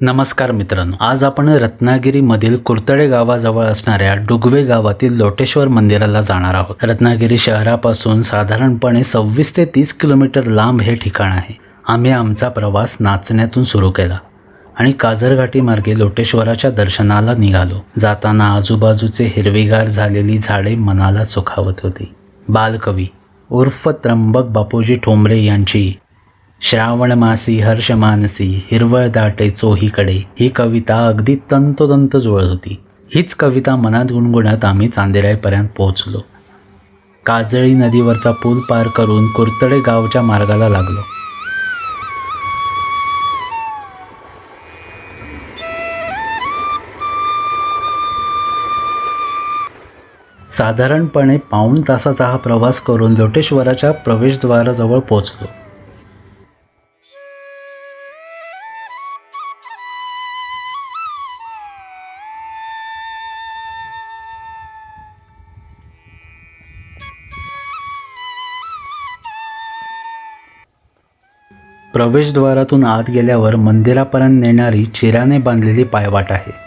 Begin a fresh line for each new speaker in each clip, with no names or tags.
नमस्कार मित्रांनो आज आपण रत्नागिरीमधील कुर्तडे गावाजवळ असणाऱ्या डुगवे गावातील लोटेश्वर मंदिराला जाणार आहोत. रत्नागिरी शहरापासून साधारणपणे सव्वीस ते तीस किलोमीटर लांब हे ठिकाण आहे. आम्ही आमचा प्रवास नाचण्यातून सुरू केला आणि काजरघाटी मार्गे लोटेश्वराच्या दर्शनाला निघालो. जाताना आजूबाजूचे हिरवीगार झालेली झाडे मनाला सुखावत होती. बालकवी उर्फ त्र्यंबक बापूजी ठोंबरे यांची श्रावण मासी हर्ष मानसी हिरवळ दाटे चोहीकडे ही कविता अगदी तंतोतंत जुळत होती. हीच कविता मनात गुणगुणत आम्ही चांदेरायपर्यंत पोहोचलो. काजळी नदीवरचा पूल पार करून कुर्तडे गावच्या मार्गाला लागलो. साधारणपणे पाऊण तासाचा हा प्रवास करून लोटेश्वराच्या प्रवेशद्वाराजवळ पोहोचलो. प्रवेशद्वारातून आत गेल्यावर मंदिरापर्यंत नेणारी चिराने बांधलेली पायवाट आहे.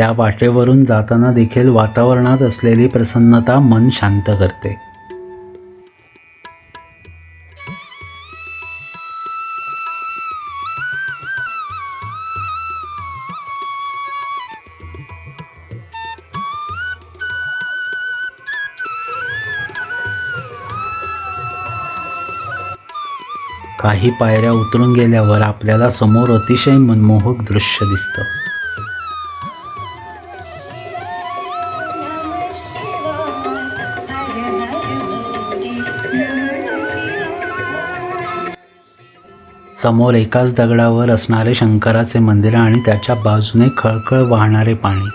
त्या वाटेवरून जाताना देखील वातावरणात असलेली प्रसन्नता मन शांत करते. काही पायऱ्या उतरून गेल्यावर आपल्याला समोर अतिशय मनमोहक दृश्य दिसतं. समोर एकाच दगडावर असणारे शंकराचे मंदिर आणि त्याच्या बाजूने खळखळ वाहणारे पाणी.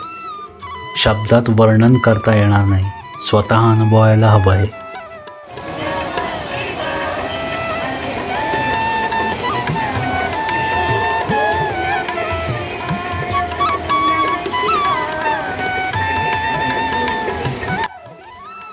शब्दात वर्णन करता येणार नाही. स्वतः अनुभवायला हवं आहे.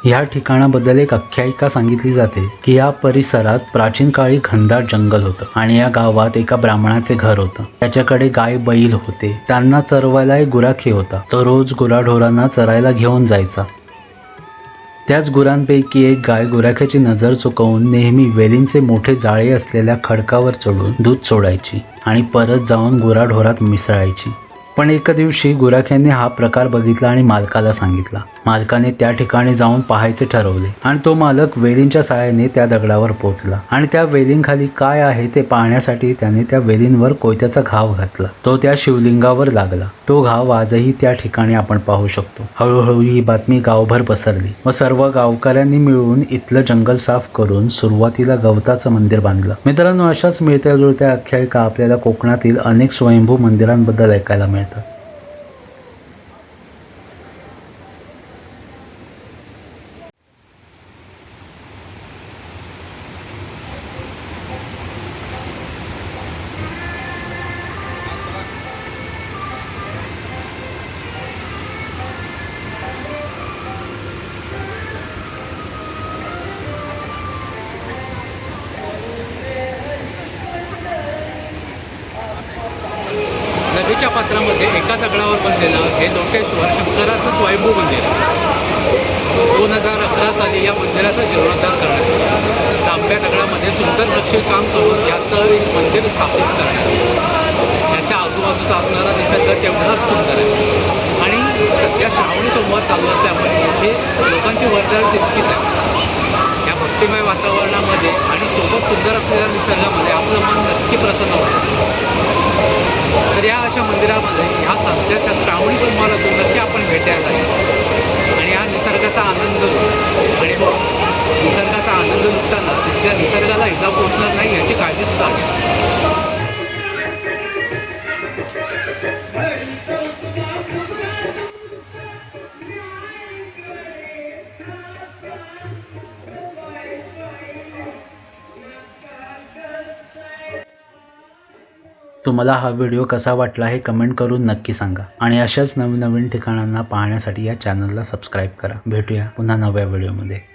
या ठिकाणाबद्दल एक आख्यायिका सांगितली जाते की या परिसरात प्राचीन काळी घनदाट जंगल होतं आणि या गावात एका ब्राह्मणाचे घर होतं. त्याच्याकडे गाय बैल होते. त्यांना चरवायला एक गुराखी होता. तो रोज गुराढोरांना चरायला घेऊन जायचा. त्याच गुरांपैकी एक गाय गुराख्याची नजर चुकवून नेहमी वेलींचे मोठे जाळे असलेल्या खडकावर चढून दूध सोडायची आणि परत जाऊन गुराढोरात मिसळायची. पण एका दिवशी गुराख्यांनी हा प्रकार बघितला आणि मालकाला सांगितला. मालकाने त्या ठिकाणी जाऊन पाहायचे ठरवले आणि तो मालक वेलींच्या साहाय्याने त्या दगडावर पोहोचला. आणि त्या वेलींखाली काय आहे ते पाहण्यासाठी त्याने त्या वेलींवर कोयत्याचा घाव घातला. तो त्या शिवलिंगावर लागला. तो घाव आजही त्या ठिकाणी आपण पाहू शकतो. हळूहळू ही बातमी गावभर पसरली व सर्व गावकऱ्यांनी मिळून इथलं जंगल साफ करून सुरुवातीला गवताचं मंदिर बांधलं. मित्रांनो अशाच मिळत्या जुळत्या आख्यायिका आपल्याला कोकणातील अनेक स्वयंभू मंदिरांबद्दल ऐकायला planeta.
नदीच्या पात्रामध्ये एका दगडावर बनलेलं हे लोकेश्वर शंकराचं स्वयंभू मंदिर. दोन हजार अकरा साली या मंदिराचा जीर्णोद्धार करण्यात आला. तांब्या दगडामध्ये सुंदर नक्षीकाम करून याचं एक मंदिर स्थापित करण्यात आलं. त्याच्या आजूबाजूचा असणारा निसर्ग तेवढाच सुंदर आहे. आणि सध्या श्रावणी सोमवार चालू असल्यामुळे इथे लोकांची वर्दळ तितकीच आहे. या भक्तिमय वातावरणामध्ये आणि सोबत सुंदर असलेल्या निसर्गामध्ये आपलं मन नक्की प्रसन्न होतं. तर या अशा मंदिरामध्ये ह्या सध्याच्या श्रावणी सोमवारातून नक्की आपण भेटायला आणि या निसर्गाचा आनंद आणि निसर्गाचा आनंद लुटताना तिथल्या निसर्गाला इजा पोचणार नाही याची काळजी सुद्धा आहे
तुम्हाला हा व्हिडिओ कसा वाटला हे कमेंट करून नक्की सांगा. आणि अशाच नवीन नवीन ठिकाणांना पाहण्यासाठी या चॅनलला सबस्क्राईब करा. भेटूया पुन्हा नव्या व्हिडिओमध्ये.